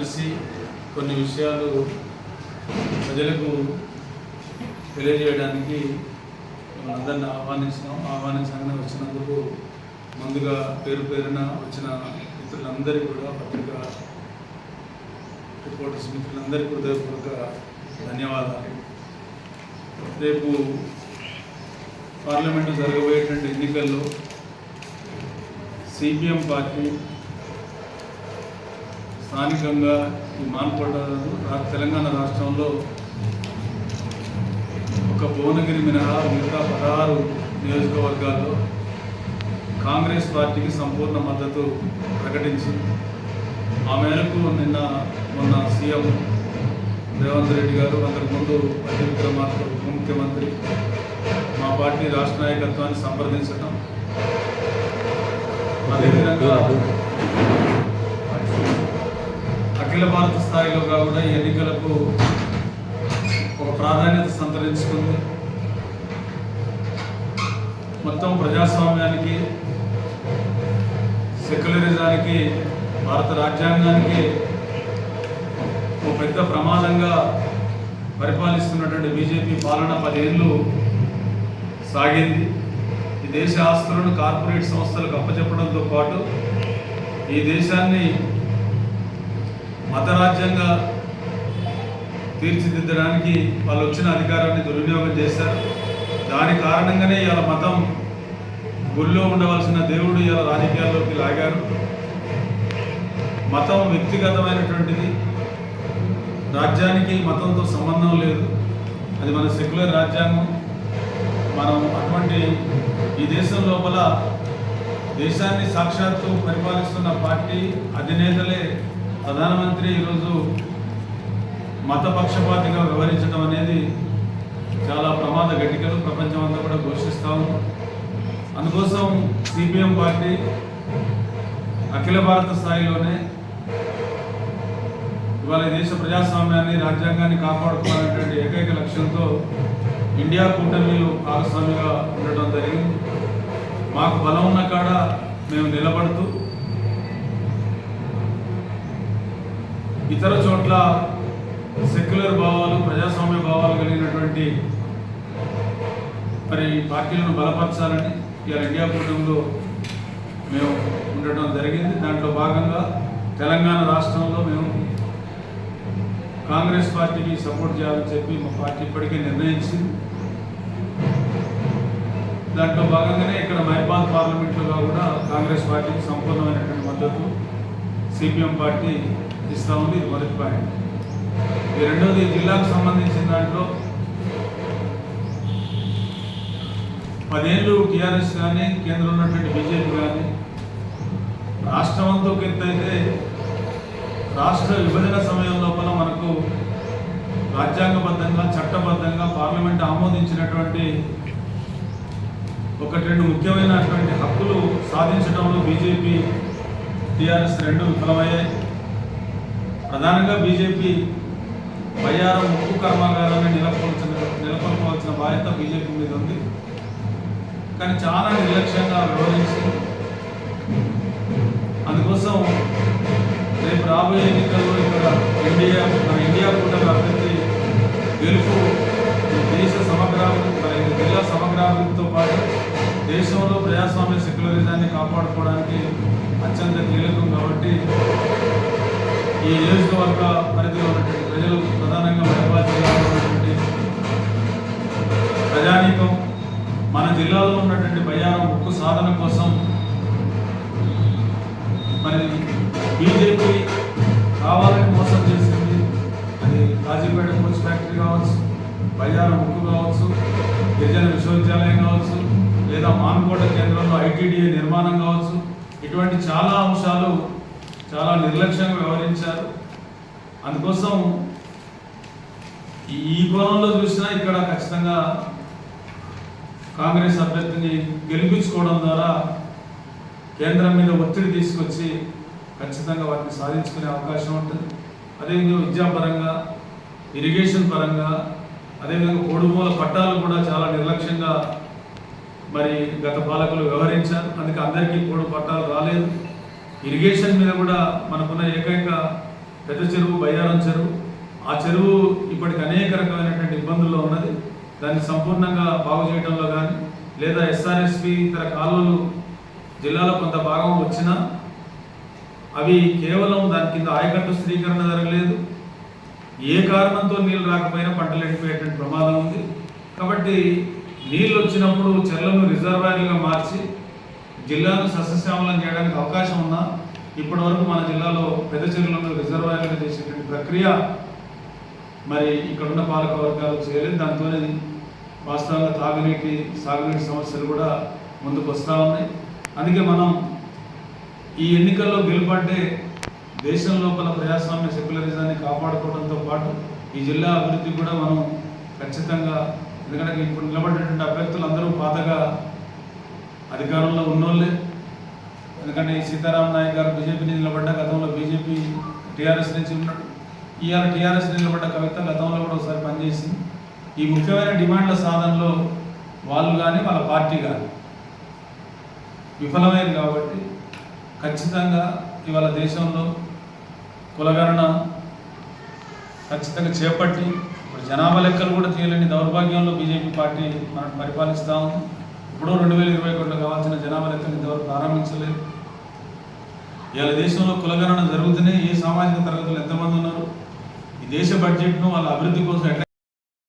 కలిసి కొన్ని విషయాలు ప్రజలకు తెలియజేయడానికి అందరిని ఆహ్వానించినాం ఆహ్వానించగానే వచ్చినందుకు ముందుగా పేరు పేరున వచ్చిన మిత్రులందరికీ కూడా పత్రికా రిపోర్టర్స్ మిత్రులందరికీ హృదయపూర్వక ధన్యవాదాలు. రేపు పార్లమెంటు జరగబోయేటువంటి ఎన్నికల్లో సిపిఎం పార్టీ స్థానికంగా ఈ మాన్కోట తెలంగాణ రాష్ట్రంలో ఒక భువనగిరి మినహా మిగతా పదహారు నియోజకవర్గాల్లో కాంగ్రెస్ పార్టీకి సంపూర్ణ మద్దతు ప్రకటించి ఆ మేరకు నిన్న మొన్న సీఎం రేవంత్ రెడ్డి గారు అంతకుముందు పట్టి విక్రమార్క ముఖ్యమంత్రి మా పార్టీ రాష్ట్ర నాయకత్వాన్ని సంప్రదించడం అదేవిధంగా అఖిల భారత స్థాయిలో కాకుండా ఈ ఎన్నికలకు ఒక ప్రాధాన్యత సంతరించుకుంది. మొత్తం ప్రజాస్వామ్యానికి సెక్యులరిజానికి భారత రాజ్యాంగానికి ఒక పెద్ద ప్రమాదంగా పరిపాలిస్తున్నటువంటి బీజేపీ పాలన పదేళ్ళు సాగింది. ఈ దేశ ఆస్తులను కార్పొరేట్ సంస్థలకు అప్పచెప్పడంతో పాటు ఈ దేశాన్ని మతరాజ్యంగా తీర్చిదిద్దడానికి వాళ్ళు వచ్చిన అధికారాన్ని దుర్వినియోగం చేశారు. దాని కారణంగానే ఇవాళ మతం గుళ్ళో ఉండవలసిన దేవుడు ఇవాళ రాజకీయాల్లోకి లాగారు. మతం వ్యక్తిగతమైనటువంటిది. రాజ్యానికి మతంతో సంబంధం లేదు. అది మన సెక్యులర్ రాజ్యాంగం. మనం అటువంటి ఈ దేశం లోపల దేశాన్ని సాక్షాత్తు పరిపాలిస్తున్న పార్టీ అధినేతలే ప్రధానమంత్రి ఈరోజు మతపక్షపాతిగా వ్యవహరించడం అనేది చాలా ప్రమాద ఘటికలు. ప్రపంచం అంతా కూడా ఘోషిస్తాము అందుకోసం సిపిఎం పార్టీ అఖిల భారత స్థాయిలోనే ఇవాళ దేశ ప్రజాస్వామ్యాన్ని రాజ్యాంగాన్ని కాపాడుకోవాలనేటువంటి ఏకైక లక్ష్యంతో ఇండియా కూటమిలో భాగస్వామిగా ఉండటం జరిగింది. మాకు బలం ఉన్న కాడ మేము నిలబడుతూ ఇతర చోట్ల సెక్యులర్ భావాలు ప్రజాస్వామ్య భావాలు కలిగినటువంటి మరి పార్టీలను బలపరచాలని ఇవాళ ఇండియా కూటమిలో మేము ఉండటం జరిగింది. దాంట్లో భాగంగా తెలంగాణ రాష్ట్రంలో మేము కాంగ్రెస్ పార్టీకి సపోర్ట్ చేయాలని చెప్పి మా పార్టీ ఇప్పటికే నిర్ణయించింది. దాంట్లో భాగంగానే ఇక్కడ మహిబాద్ పార్లమెంట్లో కూడా కాంగ్రెస్ పార్టీకి సంపూర్ణమైనటువంటి మద్దతు. సిపిఎం పార్టీ ఇస్తా ఉంది ఇది మొదటి పాయింట్ ఈ రెండోది జిల్లాకు సంబంధించిన దాంట్లో పదేళ్ళు టీఆర్ఎస్ కానీ కేంద్రంలో ఉన్నటువంటి బీజేపీ కానీ రాష్ట్రమంతో అంతా అయితే రాష్ట్ర విభజన సమయం లోపల మనకు రాజ్యాంగబద్ధంగా చట్టబద్ధంగా పార్లమెంట్ ఆమోదించినటువంటి ఒకటి రెండు ముఖ్యమైనటువంటి హక్కులు సాధించడంలో బీజేపీ టీఆర్ఎస్ రెండు విఫలమయ్యాయి. ప్రధానంగా బీజేపీ బయ్యారం ఉక్కు కర్మాగారాన్ని నెలకొల్చిన నెలకొల్పవలసిన బాధ్యత బీజేపీ మీద ఉంది. కానీ చాలా నిర్లక్ష్యంగా వ్యవహరించి అందుకోసం రేపు రాబోయే ఎన్నికల్లో ఇక్కడ ఇండియా మన ఇండియా కూటమి అభ్యర్థి గెలుపు దేశ సమగ్రాభివృద్ధి మన జిల్లా సమగ్రాభివృద్ధితో పాటు దేశంలో ప్రజాస్వామ్య సెక్యులరిజాన్ని కాపాడుకోవడానికి అత్యంత కీలకం కాబట్టి ఈ నియోజకవర్గ పరిధిలో ఉన్నటువంటి ప్రజలు ప్రధానంగా మహబాద్ జిల్లాలో ఉన్నటువంటి ప్రజానీకం మన జిల్లాలో ఉన్నటువంటి బయ్యారం ఉక్కు సాధన కోసం మరి బీజేపీ కావాలని మోసం చేసింది. అది కాజీపేట కోచ్ ఫ్యాక్టరీ కావచ్చు బయ్యారం ఉక్కు కావచ్చు గిరిజన విశ్వవిద్యాలయం కావచ్చు లేదా మాన్కోట కేంద్రంలో ఐటీడీఏ నిర్మాణం కావచ్చు. ఇటువంటి చాలా అంశాలు చాలా నిర్లక్ష్యంగా వ్యవహరించారు. అందుకోసం ఈ- కోణంలో చూసినా ఇక్కడ ఖచ్చితంగా కాంగ్రెస్ అభ్యర్థిని గెలిపించుకోవడం ద్వారా కేంద్రం మీద ఒత్తిడి తీసుకొచ్చి ఖచ్చితంగా వాటిని సాధించుకునే అవకాశం ఉంటుంది. అదేవిధంగా విద్యాపరంగా ఇరిగేషన్ పరంగా అదేవిధంగా కోడుమూల పట్టాలు కూడా చాలా నిర్లక్ష్యంగా మరి గత పాలకులు వ్యవహరించారు. అందుకే అందరికీ కోడు పట్టాలు రాలేదు. ఇరిగేషన్ మీద కూడా మనకున్న ఏకైక పెద్ద చెరువు బయ్యారం చెరువు. ఆ చెరువు ఇప్పటికి అనేక రకమైనటువంటి ఇబ్బందుల్లో ఉన్నది. దాన్ని సంపూర్ణంగా బాగు చేయడంలో కానీ లేదా ఎస్ఆర్ఎస్పి ఇతర కాలువలు జిల్లాలో కొంత భాగం వచ్చినా అవి కేవలం దాని కింద ఆయకట్టు స్థిరీకరణ జరగలేదు. ఏ కారణంతో నీళ్ళు రాకపోయినా పంటలు ఎండిపోయేటువంటి ప్రమాదం ఉంది. కాబట్టి నీళ్ళు వచ్చినప్పుడు చెర్లను రిజర్వాయర్లుగా మార్చి జిల్లాను సస్యశ్యామలం చేయడానికి అవకాశం ఉన్నా ఇప్పటి వరకు మన జిల్లాలో పెద్ద చెరువులను రిజర్వాయర్లు చేసేటువంటి ప్రక్రియ మరి ఇక్కడున్న పాలక వర్గాలు చేయలేదు. దాంతోనే వాస్తవంగా తాగునీటి సాగునీటి సమస్యలు కూడా ముందుకు వస్తూ ఉన్నాయి. అందుకే మనం ఈ ఎన్నికల్లో గెలుపంటే దేశం లోపల ప్రజాస్వామ్య సెక్యులరిజాన్ని కాపాడుకోవడంతో పాటు ఈ జిల్లా అభివృద్ధి కూడా మనం ఖచ్చితంగా ఎందుకంటే ఇప్పుడు నిలబడినటువంటి అభ్యర్థులు అందరూ పాతగా అధికారంలో ఉన్నోళ్ళే. ఎందుకంటే ఈ సీతారాం నాయక్ గారు బీజేపీ నిలబడ్డ గతంలో బీజేపీ టీఆర్ఎస్ నుంచి ఉన్నాడు ఇవాళ టీఆర్ఎస్ నిలబడ్డ కవిత గతంలో కూడా ఒకసారి పనిచేసింది. ఈ ముఖ్యమైన డిమాండ్ల సాధనలో వాళ్ళు కానీ వాళ్ళ పార్టీ కానీ విఫలమైంది కాబట్టి ఖచ్చితంగా ఇవాళ దేశంలో కులగణన ఖచ్చితంగా చేపట్టి ఇప్పుడు జనాభా లెక్కలు కూడా తీయలేని దౌర్భాగ్యంలో బీజేపీ పార్టీ మనం పరిపాలిస్తూ ఉంది. ఇప్పుడు రెండు వేల ఇరవై ఒకటిలో కావాల్సిన జనాభా లెక్కలు ఇంతవరకు ప్రారంభించలేదు. ఇవాళ దేశంలో కులగణన జరుగుతూనే ఏ సామాజిక తరగతులు ఎంతమంది ఉన్నారు? ఈ దేశ బడ్జెట్ను వాళ్ళ అభివృద్ధి కోసం ఎట్లా